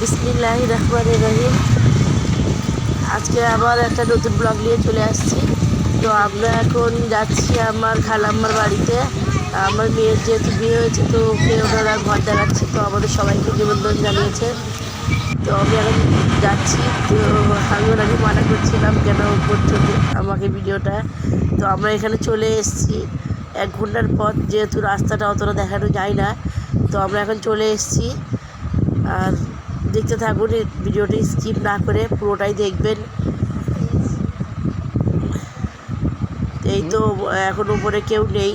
বিসমিল্লাহ রহমান রহিম আজকে আবার একটা নতুন ব্লগ নিয়ে চলে আসছি। তো আমরা এখন যাচ্ছি আমার খালাম্মার বাড়িতে। আমার মেয়ের যেহেতু বিয়ে হয়েছে, তো ওকে ওনারা ঘর দেখাচ্ছে, তো আমাদের সবাইকে নিমন্ত্রণ জানিয়েছে। তো আমি এখন যাচ্ছি। তো আমি ওনাকে মানা করছিলাম কেন করছ আমাকে ভিডিওটা। তো আমরা এখানে চলে এসেছি। এক ঘণ্টার পথ যেহেতু রাস্তাটা অতটা দেখানো যায় না, তো আমরা এখন চলে এসেছি। আর দেখতে থাকুন ভিডিওটি স্কিপ না করে পুরোটাই দেখবেন। এই তো, এখন উপরে কেউ নেই।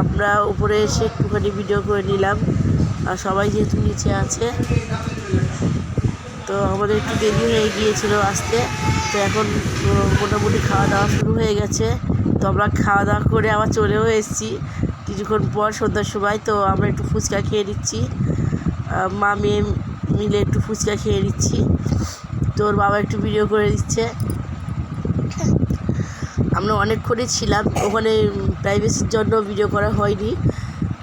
আমরা উপরে এসে একটুখানি ভিডিও করে নিলাম। আর সবাই যেহেতু নিচে আছে, তো আমাদের একটু দেরি হয়ে গিয়েছিল আসতে। তো এখন মোটামুটি খাওয়া দাওয়া শুরু হয়ে গেছে। তো আমরা খাওয়া দাওয়া করে আবার চলেও এসেছি। কিছুক্ষণ পর সন্ধ্যার সময়, তো আমরা একটু ফুচকা খেয়ে নিচ্ছি। মা মেয়ে মিলে একটু ফুচকা খেয়ে নিচ্ছি। তোর বাবা একটু ভিডিও করে দিচ্ছে। আমরা অনেকক্ষণই ছিলাম, ওখানে প্রাইভেসির জন্য ভিডিও করা হয়নি।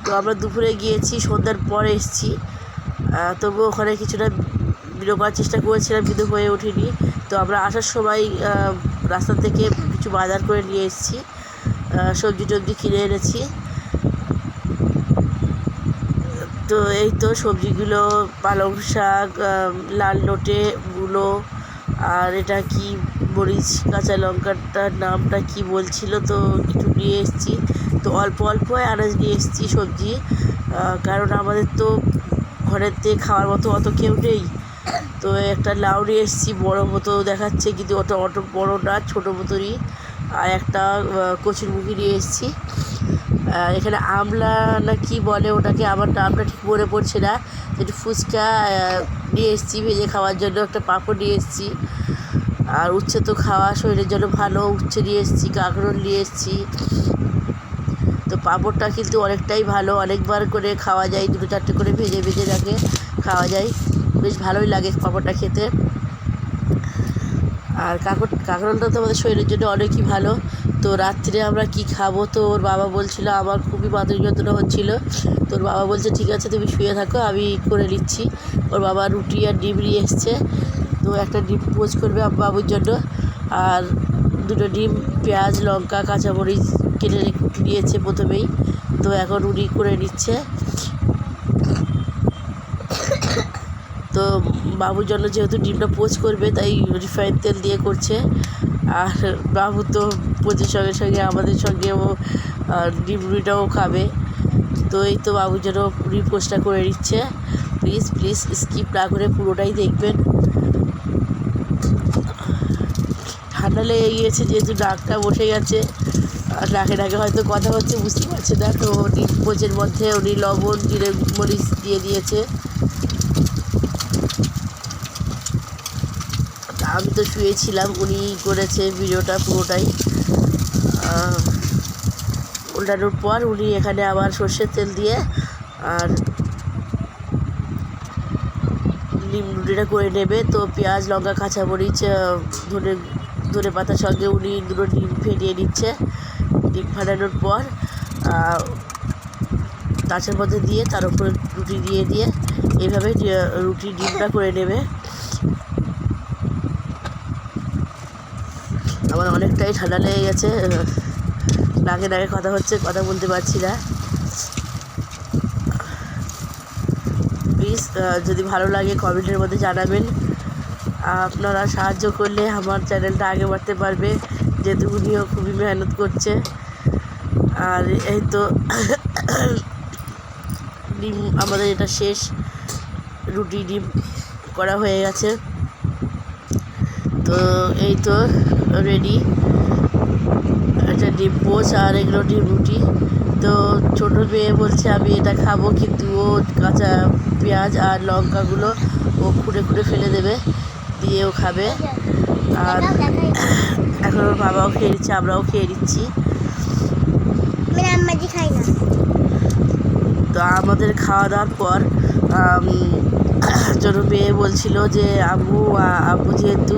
তো আমরা দুপুরে গিয়েছি, সন্ধ্যার পর এসেছি। তবু ওখানে কিছুটা ভিডিও করার চেষ্টা করেছিলাম, কিন্তু হয়ে ওঠেনি। তো আমরা আসার সময় রাস্তা থেকে কিছু বাজার করে নিয়ে এসেছি। সবজি টবজি কিনে এনেছি। তো এই তো সবজিগুলো, পালং শাক লাল নোটে মূলো আর এটা কি মরিচ, কাঁচা লঙ্কাটার নামটা কি বলছিল তো একটু নিয়ে এসেছি। তো অল্প অল্প আনাজ নিয়ে এসেছি সবজি কারণ আমাদের তো থেকে খাওয়ার মতো অত কেউ নেই। তো একটা লাউ নিয়ে এসেছি, বড়ো মতো দেখাচ্ছে কিন্তু অত অত বড়ো না, ছোটো মতোই আর একটা কচুরমুখী নিয়ে এসেছি। এখানে আমলা না কি বলে ওটাকে? আমার নামটা ঠিক মনে পড়ছে না। একটু ফুচকা নিয়ে এসেছি ভেজে খাওয়ার জন্য। একটা পাঁপড় নিয়ে এসেছি। আর উচ্ছে তো খাওয়া শরীরের জন্য ভালো। উচ্ছে নিয়ে এসেছি, কাঁকরোল নিয়ে এসেছি। তো পাঁপড়টা কিন্তু অনেকটাই ভালো। অনেকবার করে খাওয়া যায়, দুটো চারটে করে ভেজে ভেজে রাখে খাওয়া যায়। বেশ ভালোই লাগে পাঁপড়টা খেতে। আর কাঁকড় কাঁকরোলটা তো আমাদের শরীরের জন্য অনেকই ভালো। তো রাত্রে আমরা কি খাব? তো ওর বাবা বলছিল, আমার খুবই মাথা যন্ত্রণা হচ্ছিল। তোর বাবা বলছে, ঠিক আছে, তুমি শুয়ে থাকো, আমি করে নিচ্ছি। ওর বাবা রুটি আর ডিম নিয়ে এসছে। তো একটা ডিম পোচ করবে বাবুর জন্য। আর দুটো ডিম, পেঁয়াজ, লঙ্কা, কাঁচামরিচ কেটে নিয়েছে প্রথমেই। তো এখন উনি করে নিচ্ছে। তো বাবুর জন্য যেহেতু ডিমটা পোচ করবে, তাই রিফাইন তেল দিয়ে করছে। আর বাবু তো পোচের সঙ্গে সঙ্গে আমাদের সঙ্গেও ডিম রুটিটাও খাবে। তো এই তো বাবু জন্য পুরি পোস্টটা করে দিচ্ছে প্লিজ প্লিজ স্কিপ না করে পুরোটাই দেখবেন। ঠান্ডা লেগে গিয়েছে, যেহেতু ডাকটা বসে গেছে। আর ডাকে ডাকে হয়তো কথা হচ্ছে বুঝতে পারছে না। তো ডিম পোচের মধ্যে উনি লবণ, জিরে, মরিচ দিয়ে দিয়েছে। আমি তো শুয়েছিলাম, উনি করেছে ভিডিওটা পুরোটাই। উল্টানোর পর উনি এখানে আবার সর্ষের তেল দিয়ে আর ডিম রুটিটা করে নেবে। তো পেঁয়াজ, লঙ্কা, কাঁচামরিচ ধনে ধনে পাতার সঙ্গে উনি দুটো ডিম ফেটিয়ে নিচ্ছে। ডিম ফাটানোর পর কাঁচের মধ্যে দিয়ে তার উপরে রুটি দিয়ে দিয়ে এইভাবে রুটি ডিমটা করে নেবে। আমার অনেকটাই ঠান্ডা লেগে গেছে নাকে নাকে কথা হচ্ছে, কথা বলতে পারছি না। প্লিজ যদি ভালো লাগে কমেন্টের মধ্যে জানাবেন। আপনারা সাহায্য করলে আমার চ্যানেলটা আগে বাড়তে পারবে, যেহেতু উনিও খুবই মেহনত করছে। আর এই তো ডিম, আমাদের এটা শেষ। রুটি ডিম করা হয়ে গেছে। তো এই তো রেডি একটা ডিম পোচ আর এগুলো ডিম রুটি তো ছোটো মেয়ে বলছে আমি এটা খাব। কিন্তু ও কাঁচা পেঁয়াজ আর লঙ্কাগুলো ও খুঁড়ে খুঁড়ে ফেলে দেবে দিয়ে ও খাবে। আর এখন ওর বাবাও খেয়ে নিচ্ছে আমরাও খেয়ে নিচ্ছি। তো আমাদের খাওয়া দাওয়ার পর ছোটো মেয়ে বলছিল যে আম্মু আব্বু যেহেতু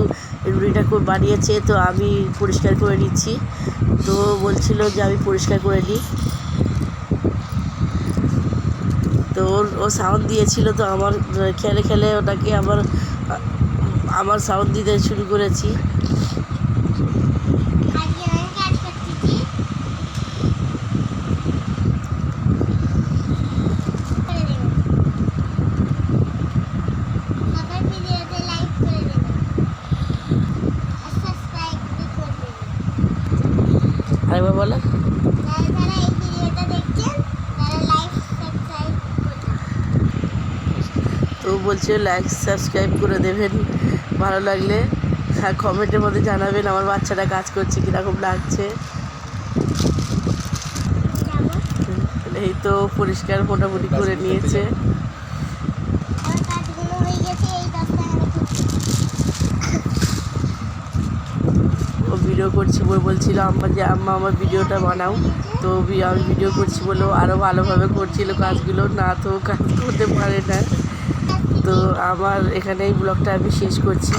খুব বানিয়েছে, তো আমি পরিষ্কার করে নিচ্ছি। তো বলছিল যে আমি পরিষ্কার করে নিই। তো ওর ও সাউন্ড দিয়েছিল, তো আমার, খেলে খেলে ওটাকে আমার আমার সাউন্ড দিতে শুরু করেছি আজকে আমি কাজ করতেছি করে দেবেন সবার ভিডিওতে লাইক করে দেবেন আর সাবস্ক্রাইব করে দেবেন আরেকবার বলো যারা যারা এই ভিডিওটা দেখছেন তারা লাইক সাবস্ক্রাইব করবেন তো বলছে লাইক সাবস্ক্রাইব করে দেবেন। ভালো লাগলে কমেন্টের মধ্যে জানাবেন আমার বাচ্চাটা কাজ করছে কীরকম লাগছে। এই তো পরিষ্কার মোটামুটি করে নিয়েছে আমার কাজগুলো হয়ে গেছে এই দশটা আমি ও ভিডিও করছি বলে বলছিল আম্মা যে আম্মা আমার ভিডিওটা বানাও। তো আমি ভিডিও করছি বলেও আরও ভালোভাবে করছিল কাজগুলো। না তো কাজ করতে পারে না। তো আমার এখানে এই ব্লগটা আমি শেষ করছি।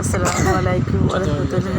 আসসালামু আলাইকুম রহমতুল্লাহ